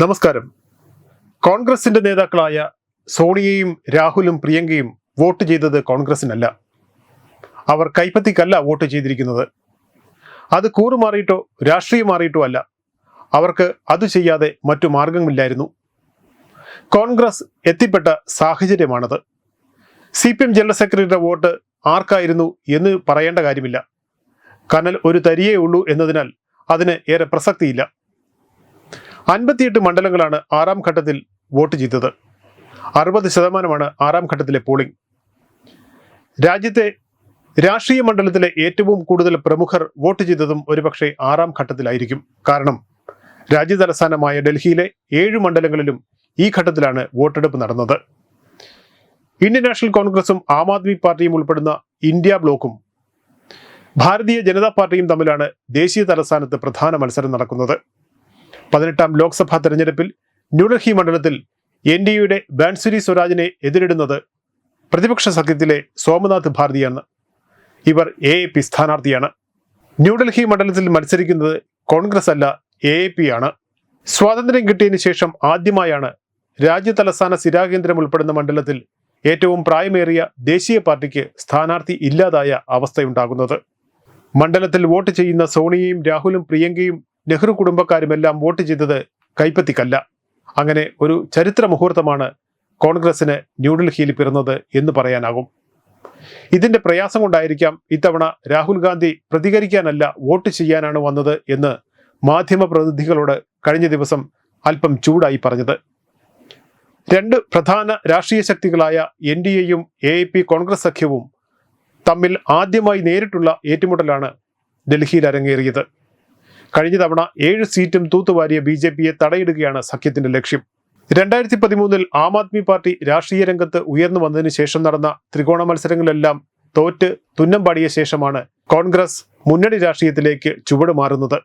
നമസ്കാരം. കോൺഗ്രസിന്റെ നേതാക്കളായ സോണിയയും രാഹുലും പ്രിയങ്കയും വോട്ട് ചെയ്തത് കോൺഗ്രസിനല്ല. അവർ കൈപ്പത്തിക്കല്ല വോട്ട് ചെയ്തിരിക്കുന്നത്. അത് കൂറുമാറിയിട്ടോ രാഷ്ട്രീയം മാറിയിട്ടോ അല്ല. അവർക്ക് അത് ചെയ്യാതെ മറ്റു മാർഗമില്ലായിരുന്നു കോൺഗ്രസ് എത്തിപ്പെട്ട സാഹചര്യമാണത്. സി പി എം ജനറൽ സെക്രട്ടറിയുടെ വോട്ട് ആർക്കായിരുന്നു എന്ന് പറയേണ്ട കാര്യമില്ല. കനൽ ഒരു തരിയേ ഉള്ളൂ എന്നതിനാൽ അതിന് ഏറെ പ്രസക്തിയില്ല. അൻപത്തിയെട്ട് മണ്ഡലങ്ങളാണ് ആറാം ഘട്ടത്തിൽ വോട്ട് ചെയ്തത്. അറുപത് ശതമാനമാണ് ആറാം ഘട്ടത്തിലെ പോളിംഗ്. രാജ്യത്തെ രാഷ്ട്രീയ മണ്ഡലത്തിലെ ഏറ്റവും കൂടുതൽ പ്രമുഖർ വോട്ട് ചെയ്തതും ഒരുപക്ഷെ ആറാം ഘട്ടത്തിലായിരിക്കും. കാരണം രാജ്യതലസ്ഥാനമായ ഡൽഹിയിലെ ഏഴ് മണ്ഡലങ്ങളിലും ഈ ഘട്ടത്തിലാണ് വോട്ടെടുപ്പ് നടന്നത്. ഇന്ത്യൻ നാഷണൽ കോൺഗ്രസും ആം ആദ്മി പാർട്ടിയും ഉൾപ്പെടുന്ന ഇന്ത്യ ബ്ലോക്കും ഭാരതീയ ജനതാ പാർട്ടിയും തമ്മിലാണ് ദേശീയ തലസ്ഥാനത്ത് പ്രധാന മത്സരം നടക്കുന്നത്. പതിനെട്ടാം ലോക്സഭാ തെരഞ്ഞെടുപ്പിൽ ന്യൂഡൽഹി മണ്ഡലത്തിൽ എൻ ഡി യുടെ ബാൻസുരി സ്വരാജിനെ എതിരിടുന്നത് പ്രതിപക്ഷ സഖ്യത്തിലെ സോമനാഥ് ഭാരതിയാണ്. ഇവർ എ എ പി സ്ഥാനാർത്ഥിയാണ്. ന്യൂഡൽഹി മണ്ഡലത്തിൽ മത്സരിക്കുന്നത് കോൺഗ്രസ് അല്ല എ എ പി ആണ്. സ്വാതന്ത്ര്യം കിട്ടിയതിന് ശേഷം ആദ്യമായാണ് രാജ്യ തലസ്ഥാന സ്ഥിരാകേന്ദ്രം ഉൾപ്പെടുന്ന മണ്ഡലത്തിൽ ഏറ്റവും പ്രായമേറിയ ദേശീയ പാർട്ടിക്ക് സ്ഥാനാർത്ഥി ഇല്ലാതായ അവസ്ഥയുണ്ടാകുന്നത്. മണ്ഡലത്തിൽ വോട്ട് ചെയ്യുന്ന സോണിയയും രാഹുലും പ്രിയങ്കയും നെഹ്റു കുടുംബക്കാരുമെല്ലാം വോട്ട് ചെയ്തത് കൈപ്പത്തിക്കല്ല. അങ്ങനെ ഒരു ചരിത്ര മുഹൂർത്തമാണ് കോൺഗ്രസിന് ന്യൂഡൽഹിയിൽ പിറന്നത് എന്ന് പറയാനാകും. ഇതിന്റെ പ്രയാസം കൊണ്ടായിരിക്കാം ഇത്തവണ രാഹുൽ ഗാന്ധി പ്രതികരിക്കാനല്ല വോട്ട് ചെയ്യാനാണ് വന്നത് എന്ന് മാധ്യമ പ്രതിനിധികളോട് കഴിഞ്ഞ ദിവസം അല്പം ചൂടായി പറഞ്ഞത്. രണ്ട് പ്രധാന രാഷ്ട്രീയ ശക്തികളായ എൻ ഡി എയും എ പി കോൺഗ്രസ് സഖ്യവും തമ്മിൽ ആദ്യമായി നേരിട്ടുള്ള ഏറ്റുമുട്ടലാണ് ഡൽഹിയിൽ അരങ്ങേറിയത്. കഴിഞ്ഞ തവണ ഏഴ് സീറ്റും തൂത്തുവാരിയ ബി ജെ പിയെ തടയിടുകയാണ് സഖ്യത്തിന്റെ ലക്ഷ്യം. രണ്ടായിരത്തി പതിമൂന്നിൽ ആം ആദ്മി പാർട്ടി രാഷ്ട്രീയ രംഗത്ത് ഉയർന്നു വന്നതിന് ശേഷം നടന്ന ത്രികോണ മത്സരങ്ങളെല്ലാം തോറ്റ് തുന്നം പാടിയ ശേഷമാണ് കോൺഗ്രസ് മുന്നണി രാഷ്ട്രീയത്തിലേക്ക് ചുവട് മാറുന്നത്.